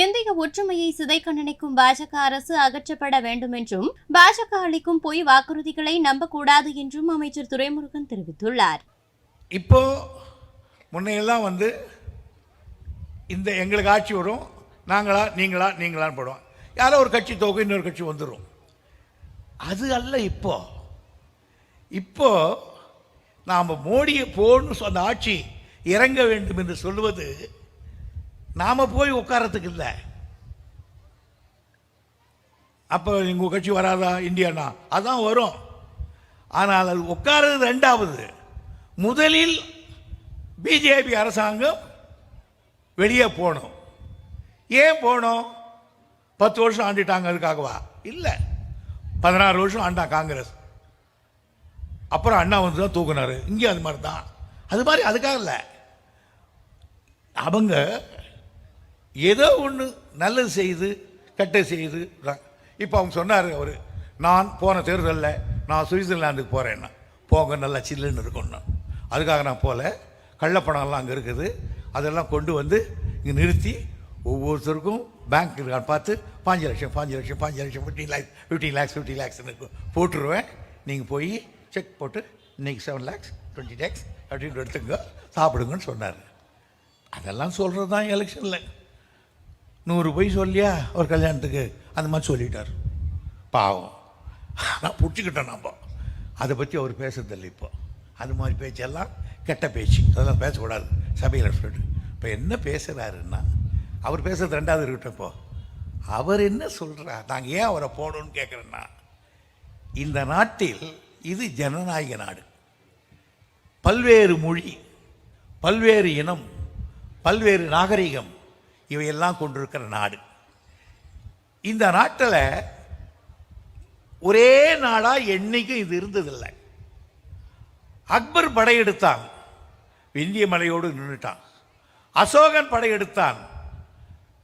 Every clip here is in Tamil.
இந்திய ஒற்றுமையை சிதைக்க நினைக்கும் பாஜக அரசு அகற்றப்பட வேண்டும் என்றும் பாஜக அளிக்கும் பொய் வாக்குறுதிகளை நம்பக்கூடாது என்றும் அமைச்சர் துரைமுருகன் தெரிவித்துள்ளார். இப்போ முன்னையெல்லாம் வந்து இந்த எங்களுக்கு ஆட்சி வரும் நாங்களா நீங்களா நீங்களான்னு போடுவோம். யாரோ ஒரு கட்சி தோக்கும் இன்னொரு கட்சி வந்துடும் அது அல்ல இப்போ. இப்போ நாம் மோடியை போன்னு அந்த ஆட்சி இறங்க வேண்டும் என்று சொல்லுவது நாம் போய் உட்காரத்துக்கு இல்லை. அப்போ எங்கள் கட்சி வராதா? இந்தியானா? அதான் வரும். ஆனால் அது உட்கார்றது ரெண்டாவது. முதலில் பிஜேபி அரசாங்கம் வெளியே போகணும். ஏன் போகணும்? பத்து வருஷம் ஆண்டுட்டாங்க அதுக்காகவா? இல்லை. பதினாறு வருஷம் ஆண்டா காங்கிரஸ். அப்புறம் அண்ணா வந்து தான் தூக்குனாரு. இங்கே அது மாதிரி தான் அது மாதிரி அதுக்காக இல்லை. அவங்க ஏதோ ஒன்று நல்லது செய்து கெட்ட செய்து இப்போ அவங்க சொன்னார் அவர் நான் போன தேர்தலில் நான் சுவிட்சர்லாந்துக்கு போகிறேன்னா போங்க நல்லா சில்லுன்னு இருக்கும்னா அதுக்காக நான் போகல கள்ளப்பணம்லாம் அங்கே இருக்குது. அதெல்லாம் கொண்டு வந்து இங்கே நிறுத்தி ஒவ்வொருத்தருக்கும் பேங்க் இருக்கான்னு பார்த்து பாஞ்சு லட்சம் பாஞ்சு லட்சம் பாஞ்சு லட்சம் fifty lakhs fifteen lakhs fifty லேக்ஸ்னு போட்டுருவேன். நீங்கள் போய் செக் போட்டு இன்னைக்கு செவன் லேக்ஸ் டுவெண்ட்டி லேக்ஸ் அப்படின்னு எடுத்துங்க சாப்பிடுங்கன்னு சொன்னார். அதெல்லாம் சொல்கிறது தான் எலெக்ஷனில் நூறு பொய் சொல்லியா? ஒரு கல்யாணத்துக்கு. அந்த மாதிரி சொல்லிட்டார். பாவம். நான் பிடிச்சிக்கிட்டேன் நம்ம அதை பற்றி அவர் பேசுறதில்லை இப்போ. அது மாதிரி பேச்செல்லாம் கெட்ட பேச்சு. அதெல்லாம் பேசக்கூடாது. சபையில் சொல்லிட்டு. இப்போ என்ன பேசுகிறாருன்னா அவர் பேசுறது ரெண்டாவது இருக்கட்டும் இப்போ. அவர் என்ன சொல்கிறார் நாங்கள் ஏன் அவரை போடணும்னு கேட்குறேன்னா இந்த நாட்டில் இது ஜனநாயக நாடு. பல்வேறு மொழி பல்வேறு இனம் பல்வேறு நாகரிகம் இவையெல்லாம் கொண்டிருக்கிற நாடு. இந்த நாட்டில் ஒரே நாடாக என்னைக்கும் இது இருந்ததில்லை. அக்பர் படையெடுத்தான் விந்திய மலையோடு நின்றுட்டான் அசோகன் படையெடுத்தான்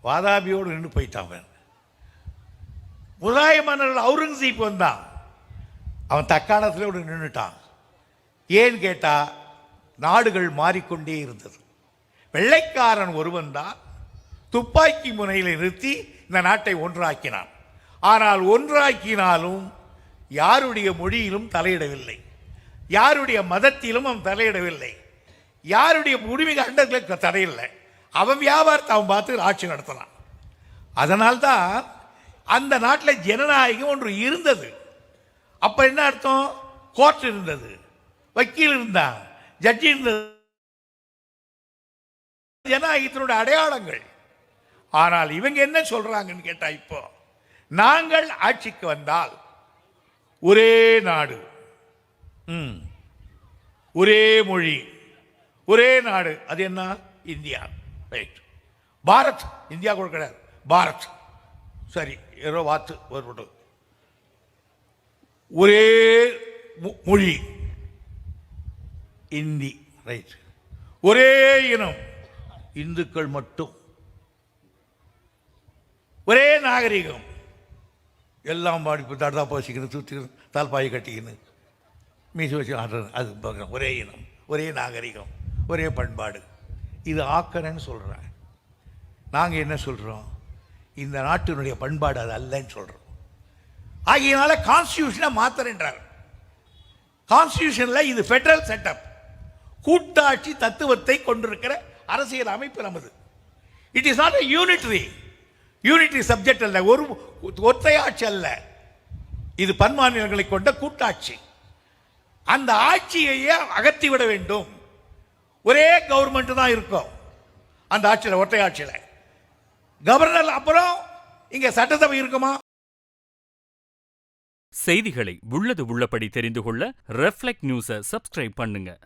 வாதாபியோடு நின்று போயிட்டான் அவன். முதாய மன்னர் அவுரங்கசீப் வந்தான். அவன் தக்காணத்திலோடு நின்றுட்டான் ஏன் கேட்டால் நாடுகள் மாறிக்கொண்டே இருந்தது. வெள்ளைக்காரன் ஒருவன் தான் துப்பாக்கி முனையில் நிறுத்தி இந்த நாட்டை ஒன்றாக்கினான். ஆனால் ஒன்றாக்கினாலும் யாருடைய மொழியிலும் தலையிடவில்லை. யாருடைய மதத்திலும் அவன் தலையிடவில்லை. யாருடைய உரிமை கண்டங்களுக்கு தடையில்லை அவன் வியாபாரத்தை அவன் பார்த்து ஆட்சி நடத்தலாம் அதனால்தான் அந்த நாட்டில் ஜனநாயகம் ஒன்று இருந்தது. அப்போ என்ன அர்த்தம்? கோர்ட் இருந்தது. வக்கீல் இருந்தான். ஜட்ஜி இருந்தது. ஜனநாயகத்தினுடைய அடையாளங்கள். ஆனால் இவங்க என்ன சொல்றாங்கன்னு கேட்டா இப்போ நாங்கள் ஆட்சிக்கு வந்தால் ஒரே நாடு ம். ஒரே மொழி ஒரே நாடு அது என்ன? இந்தியா. ரைட் பாரத் இந்தியா கூட கிடையாது பாரத். சரி ஏதோ வாத்து ஒரு ஒரே மொ- மொழி. இந்தி. ரைட் ஒரே இனம். இந்துக்கள் மட்டும். ஒரே நாகரிகம். எல்லாம் பாடி தடதா போசிக்கணும் தூத்திக்கணும் தால்பாயை கட்டிக்கின்னு மீசி வச்சு ஆடுறது அது பார்க்குறோம் ஒரே இனம் ஒரே நாகரிகம் ஒரே பண்பாடு. இது ஆக்கறேன்னு சொல்கிறேன் நாங்கள் என்ன சொல்கிறோம் இந்த நாட்டினுடைய பண்பாடு அது அல்லன்னு சொல்கிறோம் ஆகியனால கான்ஸ்டியூஷனை மாத்துறேன்றார் கான்ஸ்டியூஷனில் இது ஃபெடரல் செட்டப் கூட்டாட்சி தத்துவத்தை கொண்டிருக்கிற அரசியல் அமைப்பு நமது. It is not unitary unity subject அல்ல ஒரு ஒற்றையாட்சி அல்ல. இது பன்மாநிலங்களை கொண்ட கூட்டாட்சி. அந்த ஆட்சியையே அகற்றி விட வேண்டும். ஒரே கவர்மெண்ட் தான் இருக்கும். அந்த ஆட்சியில் ஒற்றையாட்சியில். கவர்னர் அப்புறம் இங்கே சட்டசபை இருக்குமா? செய்திகளை உள்ளது உள்ளபடி தெரிந்து கொள்ள ரெஃப்ளெக்ட் நியூஸை சப்ஸ்கிரைப் பண்ணுங்க.